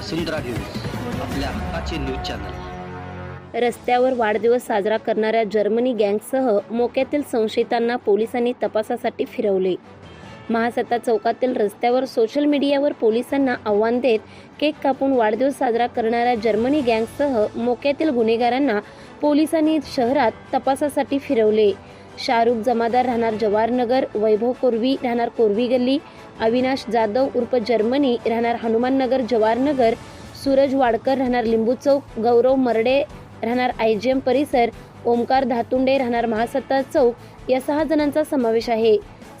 वसुंधरा news आपल्या हक्काचे news channel. रस्त्यावर वाढदिवस साजरा करणाऱ्या जर्मनी गँगसह मोक्यातील संशयितांना पोलिसांनी तपासासाठी फिरवले. महासत्ता चौकातील रस्त्यावर सोशल मीडियावर पोलिसांना आव्हान देत केक कापून वाढदिवस साजरा करणाऱ्या जर्मनी गँगसह मोक्यातील गुन्हेगारांना पोलिसांनी शहरात तपासासाठी फिरवले. शाहरुख जमादार राहणार जवाहरनगर वैभव कोरवी राहणार कोरवी गल्ली अविनाश जाधव उर्फ जर्मनी राहणार हनुमाननगर जवाहरनगर सूरज वाडकर राहणार लिंबू चौक गौरव मरडे राहणार आय जी एम परिसर ओमकार धातुंडे राहणार महासत्ता चौक या सहा जणांचा समावेश आहे.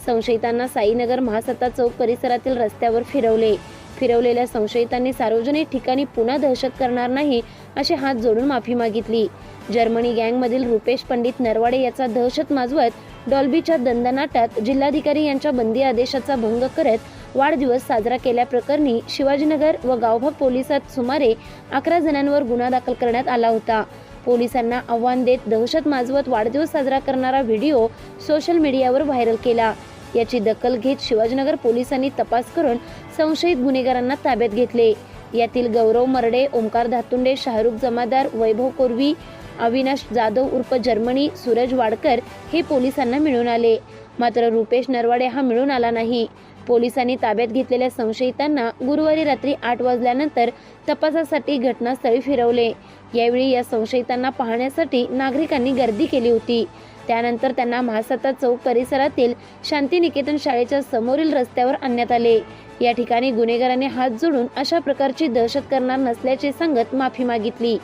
संशयितांना साईनगर महासत्ता चौक परिसरातील रस्त्यावर फिरवले. फिरवलेल्या संशयितांनी सार्वजनिक ठिकाणी पुन्हा दहशत करणार नाही असे हात जोडून माफी मागितली. जर्मनी गँगमधील रुपेश पंडित नरवाडे याचा दहशत माजवत डॉल्बीच्या दंदनाटात जिल्हाधिकारी यांच्या बंदी आदेशाचा भंग करत वाढदिवस साजरा केल्याप्रकरणी शिवाजीनगर व गावभाग पोलिसात सुमारे अकरा जणांवर गुन्हा दाखल करण्यात आला होता. पोलिसांना आव्हान देत दहशत माजवत वाढदिवस साजरा करणारा व्हिडिओ सोशल मीडियावर व्हायरल केला. याची दखल घेत शिवाजीनगर पोलिसांनी तपास करून संशयित गुन्हेगारांना ताब्यात घेतले. यातील गौरव मरडे ओंकार धातुंडे शाहरुख जमादार वैभव कोरवी अविनाश जाधव उर्फ जर्मनी सूरज वाडकर हे पोलिसांना मिळून आले. मात्र रुपेश नरवाडे हा मिळून आला नाही. पोलिसांनी ताब्यात घेतलेल्या संशयितांना गुरुवारी रात्री आठ वाजल्यानंतर तपासासाठी घटनास्थळी फिरवले. यावेळी या संशयितांना पाहण्यासाठी नागरिकांनी गर्दी केली होती. त्यानंतर त्यांना महासत्ता चौक परिसरातील शांतिनिकेतन शाळेच्या समोरील रस्त्यावर आणण्यात आले. या ठिकाणी गुन्हेगारांनी हात जोडून अशा प्रकारची दहशत करणार नसल्याचे सांगत माफी मागितली.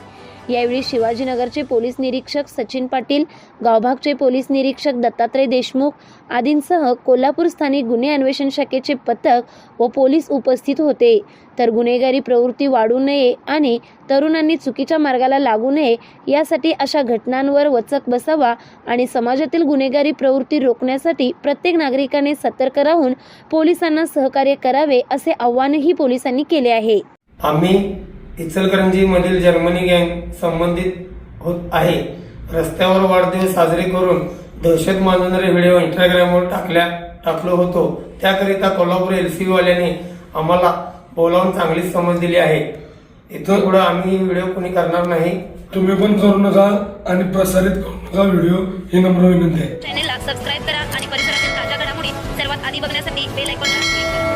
यावेळी शिवाजीनगरचे पोलीस निरीक्षक सचिन पाटील गावभागचे पोलीस निरीक्षक दत्तात्रय देशमुख आदींसह कोल्हापूर स्थानिक गुन्हे अन्वेषण शाखेचे पथक व पोलीस उपस्थित होते. तर गुन्हेगारी प्रवृत्ती वाढू नये आणि तरुणांनी चुकीच्या मार्गाला लागू नये यासाठी अशा घटनांवर वचक बसावा आणि समाजातील गुन्हेगारी प्रवृत्ती रोखण्यासाठी प्रत्येक नागरिकाने सतर्क राहून पोलिसांना सहकार्य करावे असे आव्हानही पोलिसांनी केले आहे. आम्ही इचलकरंजीमधील जर्मनी गँग संबंधित होत आहे. रस्त्यावर वाढदिवस साजरे करून दहशत मानणारे व्हिडिओ इंस्टाग्रामवर टाकल्या टाकलो होतो. त्याकरिता कोल्हापूर एल सी वाल्याने आम्हाला बोलावून चांगलीच समज दिली आहे. इथून पुढे आम्ही व्हिडिओ कोणी करणार नाही. तुम्ही पण करू नका आणि प्रसारित करू नका व्हिडिओ. ही नम्र विनंती आहे. सबस्क्राईब करा आणि परिसरातील ताज्या घडामोडी सर्वात आधी बघण्यासाठी बेल आयकॉन